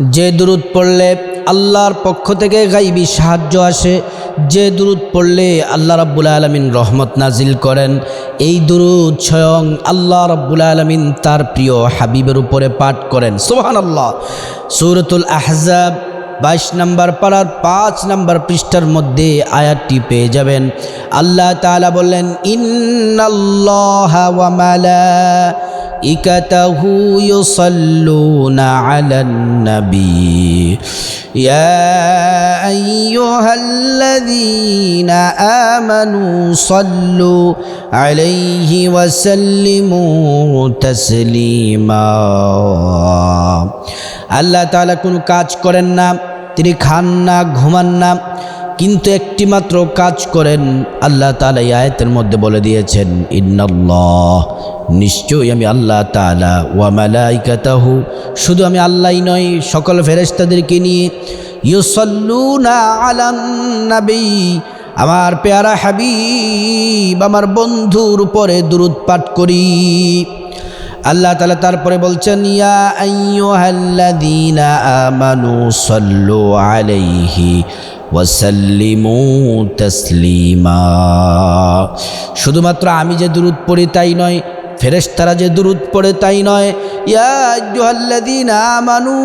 যে দুরুদ পড়লে আল্লাহর পক্ষ থেকে গাইবি সাহায্য আসে, যে দুরুদ পড়লে আল্লাহ রাব্বুল আলমিন রহমত নাজিল করেন, এই দুরুদ স্বয়ং আল্লাহ রাব্বুল আলমিন তার প্রিয় হাবিবের উপরে পাঠ করেন। সোহান আল্লাহ সুরতুল আহজাব বাইশ নম্বর পাড়ার পাঁচ নম্বর পৃষ্ঠার মধ্যে আয়াতটি পেয়ে যাবেন। আল্লাহ তাআলা বললেন, ইন্নাল্লাহ মালাইকাতাহু ইউসাল্লুনা আলান নবী يا أيها الذين آمنوا صلوا عليه وسلموا تسليما আল্লাহ তাআলা কোনো কাজ করেন না তিনি খান না ঘুমান না কিন্তু একটি মাত্র কাজ করেন, আল্লাহ তাআলা এই আয়াতের মধ্যে বলে দিয়েছেন, ইন্নাল্লাহ, নিশ্চয়ই আমি আল্লাহ তাআলা ওয়া মালাইকাতাহু, শুধু আমি আল্লাহই নয় সকল ফেরেশতাদেরকে নিয়ে ইউসাল্লুনা আলান নবী, আমার পেয়ারা হাবিব, আমার বন্ধুর উপরে দুরুদ পাঠ করি। আল্লাহ তালা তারপরে বলছেন, ইয়া আমানু সাল্লু আলাইহি ওয়াসাল্লিমু তসলিমা। শুধুমাত্র আমি যে দূরত পড়ি তাই নয়, ফেরেশতারা যে দূরত পড়ে তাই নয় আমানু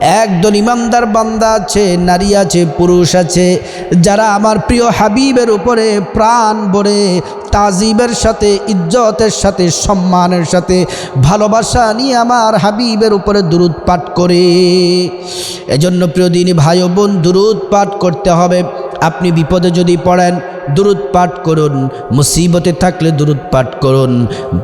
একদল ইমানদার বান্দা আছে, নারী আছে, পুরুষ আছে, যারা আমার প্রিয় হাবিবের উপরে প্রাণ ভরে তাজিবের সাথে, ইজ্জতের সাথে, সম্মানের সাথে ভালোবাসা নিয়ে আমার হাবিবের উপরে দুরুদ পাঠ করে। এজন্য প্রিয় দিনী ভাই বোন, দুরুদ পাঠ করতে হবে। আপনি বিপদে যদি পড়েন দুরুদ পাঠ করুন, মুসিবতে থাকলে দুরুদ পাঠ করুন,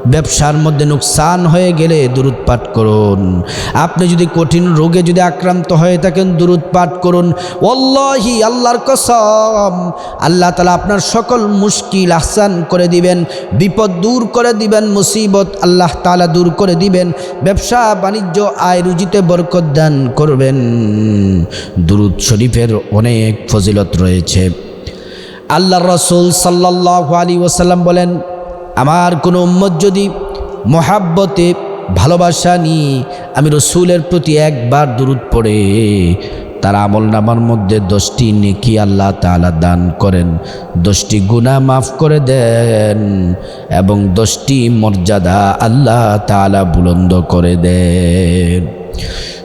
ব্যবসার মধ্যে নুকসান হয়ে গেলে দুরুদ পাঠ করুন। আপনি যদি কঠিন রোগে যদি আক্রান্ত হয়ে থাকেন, দুরুদ পাঠ করুন। অল্লাহি আল্লাহর কসম। আল্লাহ তালা আপনার সকল মুশকিল আহসান করে দিবেন, বিপদ দূর করে দিবেন, মুসিবত আল্লাহ তালা দূর করে দিবেন, ব্যবসা, বাণিজ্য, আয় রুজিতে বরকত দান করবেন। দুরুদ শরীফের অনেক ফজিলত রয়েছে। আল্লাহ রসুল সাল্লাহ আলী ওসাল্লাম বলেন, আমার কোনো উম্মত যদি মহাব্বতে ভালোবাসা নিয়ে আমি রসুলের প্রতি একবার দূরত পড়ে, তার আমল নামার মধ্যে দশটি নেকি আল্লাহ তালা দান করেন, দশটি গুণা মাফ করে দেন এবং দশটি মর্যাদা আল্লাহ তালা বুলন্দ করে দেন।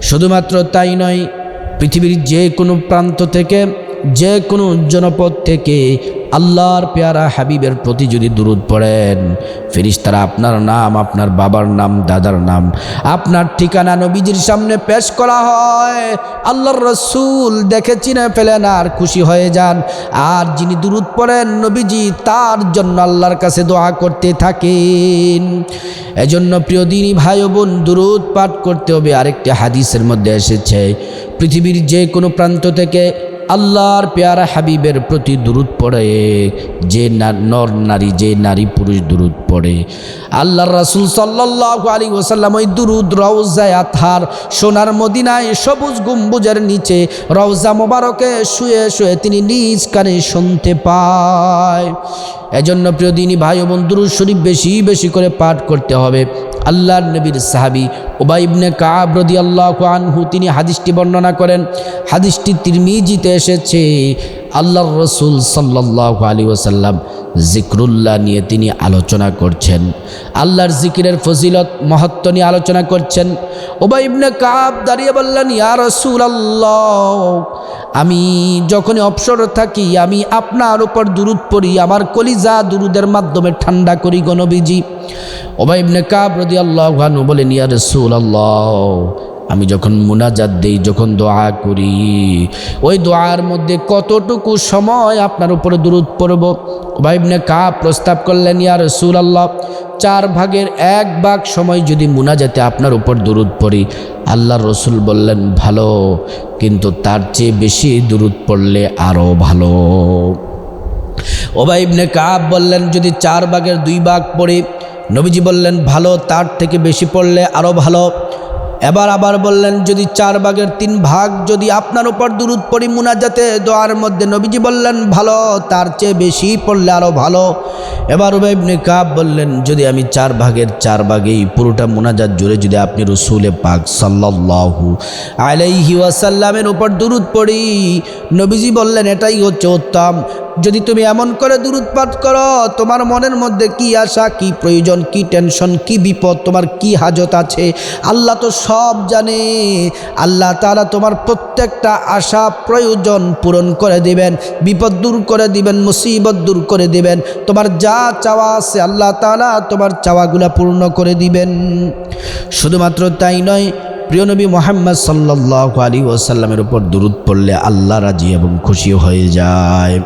শুধুমাত্র তাই নয়, পৃথিবীর যে কোনো প্রান্ত থেকে যে কোনো জনপদ থেকে আল্লাহর পেয়ারা হাবিবের প্রতি যদি দূরত পড়েন, ফেরিস্তারা আপনার নাম, আপনার বাবার নাম, দাদার নাম, আপনার ঠিকানা নবীজির সামনে পেশ করা হয়। আল্লাহর রসুল দেখে চিনে ফেলেন আর খুশি হয়ে যান। আর যিনি দূরত পড়েন নবীজি, তার জন্য আল্লাহর কাছে দোয়া করতে থাকেন। এজন্য প্রিয় দিনী ভাই বোন দূরত পাঠ করতে হবে। আরেকটি হাদিসের মধ্যে এসেছে, পৃথিবীর যে কোনো প্রান্ত থেকে আল্লাহর পেয়ারা হাবিবের প্রতি দূরত পড়ে, যে নর নারী, যে নারী পুরুষ দূরত পড়ে। আল্লাহর রাসুল সাল্লাহ আলী ওসাল্লাম ওই দুরুদ রওজায় আথার, সোনার মদিনায় সবুজ গম্বুজের নিচে রওজা মোবারকে শুয়ে শুয়ে তিনি নিজ কানে শুনতে পায়। এজন্য প্রিয় দিনী ভাই বোন, দুরুদ শরীফ বেশি বেশি করে পাঠ করতে হবে। আল্লাহর নবীর সাহাবি ওবাইবনে কাব রদি আল্লাহ আনহু তিনি হাদিসটি বর্ণনা করেন। হাদিসটি তিরমিজিতে এসেছে। আল্লাহর রসুল সাল্লাহ আলী ওসাল্লাম জিক্রুল্লাহ নিয়ে তিনি আলোচনা করছেন। আল্লাহর জিকিরের ফজিলত, মহত্ব নিয়ে আলোচনা করছেন। ওবাইবনে কাব দাঁড়িয়ে বললেন, ইয়া রসুল আল্লাহ আমি যখনই অবসর থাকি, আমি আপনার উপর দুরুদ পড়ি, আমার কলিজা দুরুদের মাধ্যমে ঠান্ডা করি গণবিজি ওবাইবনে কাব রদি আল্লাহ বলেন, ইয়া রসুল আল্লাহ আমি যখন মুনাজাত দেই, যখন দোয়া করি, ওই দোয়ার মধ্যে কতটুকু সময় আপনার উপরে দূরত পড়ব? ভাইবনে কা প্রস্তাব করলেন ইয়ার রসুল আল্লাহ চার ভাগের এক ভাগ সময় যদি মুনাজাতে আপনার উপর দূরত পড়ি। আল্লাহর রসুল বললেন, ভালো, কিন্তু তার চেয়ে বেশি দূরত পড়লে আরও ভালো। ওবাই ইবনে কাব বললেন, যদি চার ভাগের দুই ভাগ পড়ি, নবীজি বললেন, ভালো, তার থেকে বেশি পড়লে আরও ভালো। এবার আবার বললেন, যদি চার ভাগের তিন ভাগ যদি আপনার উপর দুরুদ পড়ি মুনাজাতে, দোয়ার মধ্যে নবীজি বললেন, ভালো, তার চেয়ে বেশি পড়লে আরও ভালো। এবার উবাইবনে কাব বললেন, যদি আমি চার ভাগের চার ভাগেই পুরোটা মুনাজাত জুড়ে যদি আপনি রসুলে পাক সাল্লাল্লাহু আলাইহি ওয়াসাল্লামের উপর দুরুদ পড়ি, নবীজি বললেন, এটাই হচ্ছে উত্তম। যদি তুমি এমন করে দূরত পাঠ করো, তোমার মনের মধ্যে কি আশা, কি প্রয়োজন, কি টেনশন কি বিপদ, তোমার কি হাজত আছে? আল্লাহ তো সব জানে। আল্লাহ তারা তোমার প্রত্যেকটা আশা, প্রয়োজন পূরণ করে দিবেন। বিপদ দূর করে দিবেন, মুসিবত দূর করে দিবেন। তোমার যা চাওয়া আছে, আল্লাহ তালা তোমার চাওয়াগুলা পূর্ণ করে দিবেন। শুধুমাত্র তাই নয়, প্রিয় নবী মোহাম্মদ সাল্লাহ আলী ওসাল্লামের উপর দূরত পড়লে আল্লাহ রাজি এবং খুশি হয়ে যায়।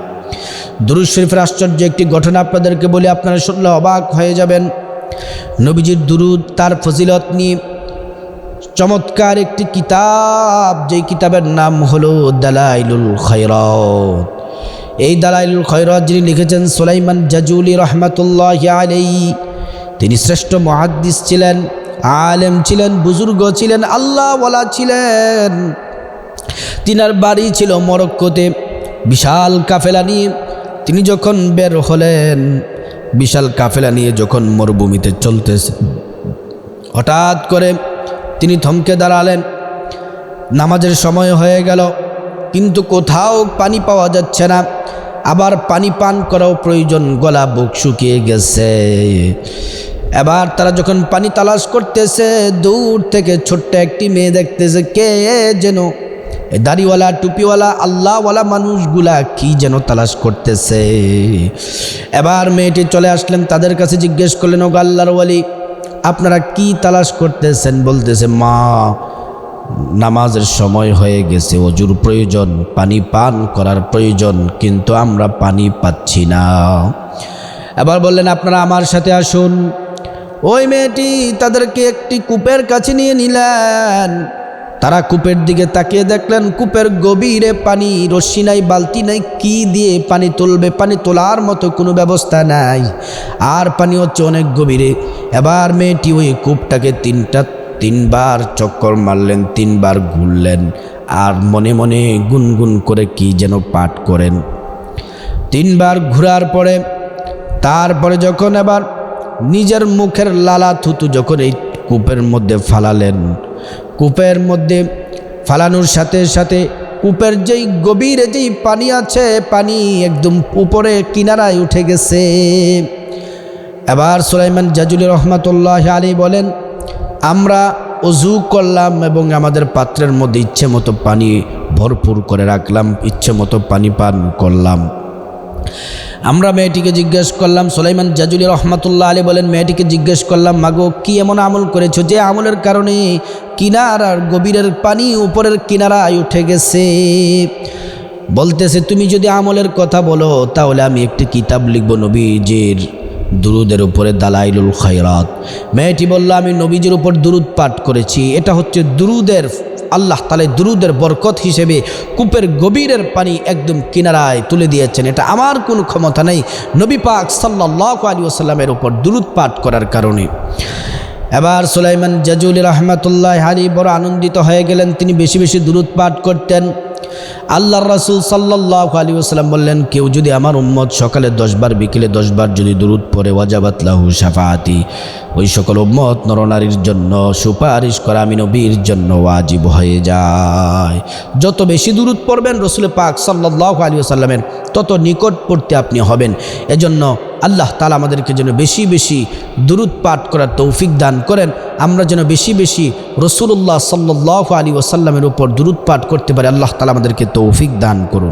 দুরুদ শরীফের আশ্চর্য একটি ঘটনা আপনাদেরকে বলে আপনারা শুনলে অবাক হয়ে যাবেন। নবীজির দুরুদ, তার ফজিলত নিয়ে চমৎকার একটি কিতাব, যেই কিতাবের নাম হলো দালাইলুল খৈরত। এই দালাইলুল খৈরত যিনি লিখেছেন সোলাইমান জাজুলি রহমাতুল্লাহ আলাই তিনি শ্রেষ্ঠ মহাদ্দিস ছিলেন, আলেম ছিলেন, বুজুর্গ ছিলেন, আল্লাহওয়ালা ছিলেন। তিনার বাড়ি ছিল মরক্কোতে। বিশাল কাফেলা নিয়ে তিনি যখন বের হলেন, বিশাল কাফেলা নিয়ে যখন মরুভূমিতে চলতেছে, হঠাৎ করে তিনি থমকে দাঁড়ালেন। নামাজের সময় হয়ে গেল, কিন্তু কোথাও পানি পাওয়া যাচ্ছে না। আবার পানি পান করাও প্রয়োজন, গলা বুক শুকিয়ে গেছে। এবার তারা যখন পানি তালাশ করতেছে, দূর থেকে ছোট্ট একটি মেয়ে দেখতেছে, কে যেন দাড়িওয়ালা, টুপিওয়ালা, আল্লাহওয়ালা মানুষগুলা কি যেন তালাশ করতেছে। এবার মেয়েটি চলে আসলেন, তাদের কাছে জিজ্ঞেস করলেন ও আল্লাহর ওয়ালি, আপনারা কি তালাশ করতেছেন? বলতেছে, মা, নামাজের সময় হয়ে গেছে, অজুর প্রয়োজন, পানি পান করার প্রয়োজন, কিন্তু আমরা পানি পাচ্ছি না। এবার বললেন, আপনারা আমার সাথে আসুন। ওই মেয়েটি তাদেরকে একটি কূপের কাছে নিয়ে নিলেন। তারা কূপের দিকে তাকিয়ে দেখলেন, কূপের গভীরে পানি, রশ্মি নাই, বালতি নাই, কি দিয়ে পানি তুলবে? পানি তোলার মতো কোনো ব্যবস্থা নাই। আর পানি হচ্ছে অনেক গভীরে। এবার মেয়েটি ওই কূপটাকে তিনটা, তিনবার চক্কর মারলেন, তিনবার ঘুরলেন, আর মনে মনে গুনগুন করে কি যেন পাঠ করেন। তিনবার ঘোরার পরে, তারপরে যখন এবার নিজের মুখের লালা থুতু যখন এই কূপের মধ্যে ফালালেন কূপের মধ্যে ফালানোর সাথে সাথে কূপের যেই গভীরে যেই পানি আছে, পানি একদম উপরে কিনারায় উঠে গেছে। এবার সুলাইমান জাজুলি রহমাতুল্লাহ আলী বলেন, আমরা অজু করলাম এবং আমাদের পাত্রের মধ্যে ইচ্ছে মতো পানি ভরপুর করে রাখলাম, ইচ্ছে মতো পানি পান করলাম। আমরা মেয়েটিকে জিজ্ঞেস করলাম, সোলাইমান জাজুলি রহমাতুল্লাহ আলী বলেন, মেয়েটিকে জিজ্ঞেস করলাম, মাগো, কি এমন আমল করেছ যে আমলের কারণে কিনারার গভীরের পানি উপরের কিনারায় উঠে গেছে? বলতেছে, তুমি যদি আমলের কথা বলো, তাহলে আমি একটি কিতাব লিখব নবীজির দুরুদের উপরে দালাইলুল খৈরাত মেয়েটি বলল, আমি নবীজির উপর দুরুদ পাঠ করেছি। এটা হচ্ছে দুরুদের আল্লাহ তালে দুরুদের বরকত হিসেবে কূপের গভীরের পানি একদম কিনারায় তুলে দিয়েছেন। এটা আমার কোনো ক্ষমতা নেই। নবী পাক সাল্লাহ আলী আসাল্লামের উপর দুরুদ পাঠ করার কারণে। এবার সুলাইমান জাজুল রহমতুল্লাহ হারি বড় আনন্দিত হয়ে গেলেন। তিনি বেশি বেশি দূরত পাঠ করতেন। আল্লাহর রাসুল সাল্লাহ আলী আসসালাম বললেন, কেউ যদি আমার উম্মত সকালে দশবার, বিকেলে দশবার যদি দূরত পরে ওয়াজাবাত লাহু সাফাহাতি ওই সকল উম্মত নরনারীর জন্য সুপারিশ করা আমি নবীর জন্য ওয়াজিব হয়ে যায়। যত বেশি দূরত পড়বেন, রসুল পাক সাল্লাহ আলী আসাল্লামের তত নিকটবর্তী আপনি হবেন। এজন্য আল্লাহ তালা আমাদেরকে যেন বেশি বেশি দুরুদ পাঠ করার তৌফিক দান করেন। আমরা যেন বেশি বেশি রসুল্লাহ সাল্লাহ আলী ওসাল্লামের উপর দুরুদ পাঠ করতে পারি। আল্লাহ তালা আমাদেরকে তৌফিক দান করুন।